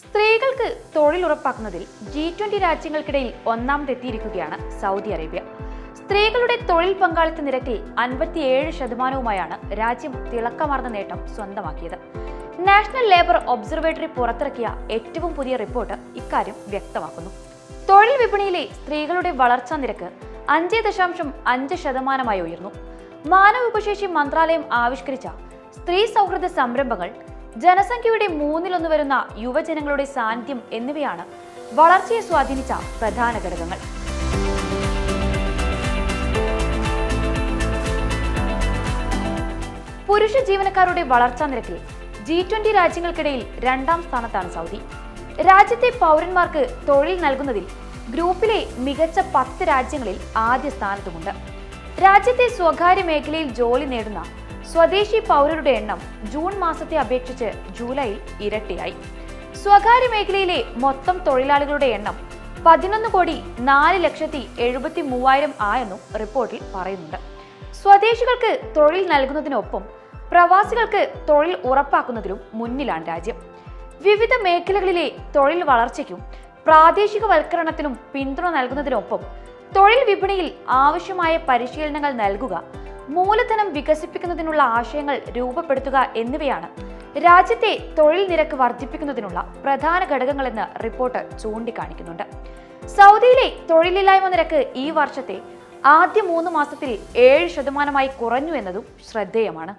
സ്ത്രീകൾക്ക് തൊഴിൽ ഉറപ്പാക്കുന്നതിൽ ജി ട്വന്റി രാജ്യങ്ങൾക്കിടയിൽ ഒന്നാമതെത്തിയിരിക്കുകയാണ് സൗദി അറേബ്യ. സ്ത്രീകളുടെ തൊഴിൽ പങ്കാളിത്ത നിരക്കിൽ അൻപത്തിയേഴ് ശതമാനവുമായാണ് രാജ്യം തിളക്കമാർന്ന നേട്ടം സ്വന്തമാക്കിയത്. നാഷണൽ ലേബർ ഒബ്സർവേറ്ററി പുറത്തിറക്കിയ ഏറ്റവും പുതിയ റിപ്പോർട്ട് ഇക്കാര്യം വ്യക്തമാക്കുന്നു. തൊഴിൽ വിപണിയിലെ സ്ത്രീകളുടെ വളർച്ചാ നിരക്ക് അഞ്ച് ദശാംശം അഞ്ച് ശതമാനമായി ഉയർന്നു. മാനവ വിഭവശേഷി മന്ത്രാലയം ആവിഷ്കരിച്ച സ്ത്രീ സൗഹൃദ സംരംഭങ്ങൾ ജനസംഖ്യയുടെ മൂന്നിലൊന്ന് വരുന്ന യുവജനങ്ങളുടെ സാന്നിധ്യം എന്നിവയാണ് വളർച്ചയെ സ്വാധീനിച്ച പ്രധാന ഘടകങ്ങൾ. പുരുഷ ജീവനക്കാരുടെ വളർച്ചാ നിരക്കിൽ ജി ട്വന്റി രാജ്യങ്ങൾക്കിടയിൽ രണ്ടാം സ്ഥാനത്താണ് സൗദി. രാജ്യത്തെ പൗരന്മാർക്ക് തൊഴിൽ നൽകുന്നതിൽ ഗ്രൂപ്പിലെ മികച്ച പത്ത് രാജ്യങ്ങളിൽ ആദ്യ സ്ഥാനത്തുമുണ്ട്. രാജ്യത്തെ സ്വകാര്യ മേഖലയിൽ ജോലി നേടുന്ന സ്വദേശി പൗരരുടെ എണ്ണം ജൂൺ മാസത്തെ അപേക്ഷിച്ച് ജൂലൈയിൽ ഇരട്ടിയായി. സ്വകാര്യ മേഖലയിലെ മൊത്തം തൊഴിലാളികളുടെ എണ്ണം പതിനൊന്ന് കോടി നാല് ലക്ഷത്തി എഴുപത്തി മൂവായിരം ആയെന്നും റിപ്പോർട്ടിൽ പറയുന്നുണ്ട്. സ്വദേശികൾക്ക് തൊഴിൽ നൽകുന്നതിനൊപ്പം പ്രവാസികൾക്ക് തൊഴിൽ ഉറപ്പാക്കുന്നതിലും മുന്നിലാണ് രാജ്യം. വിവിധ മേഖലകളിലെ തൊഴിൽ വളർച്ചയ്ക്കും പ്രാദേശികവൽക്കരണത്തിനും പിന്തുണ നൽകുന്നതിനൊപ്പം തൊഴിൽ വിപണിയിൽ ആവശ്യമായ പരിശീലനങ്ങൾ നൽകുക മൂലധനം വികസിപ്പിക്കുന്നതിനുള്ള ആശയങ്ങൾ രൂപപ്പെടുത്തുക എന്നിവയാണ്. രാജ്യത്തെ തൊഴിൽ നിരക്ക് വർദ്ധിപ്പിക്കുന്നതിനുള്ള പ്രധാന ഘടകങ്ങളെന്ന് റിപ്പോർട്ട് ചൂണ്ടിക്കാണിക്കുന്നുണ്ട്. സൗദിയിലെ തൊഴിലില്ലായ്മ നിരക്ക് ഈ വർഷത്തെ ആദ്യ മൂന്ന് മാസത്തിൽ ഏഴ് ശതമാനമായി കുറഞ്ഞു എന്നതും ശ്രദ്ധേയമാണ്.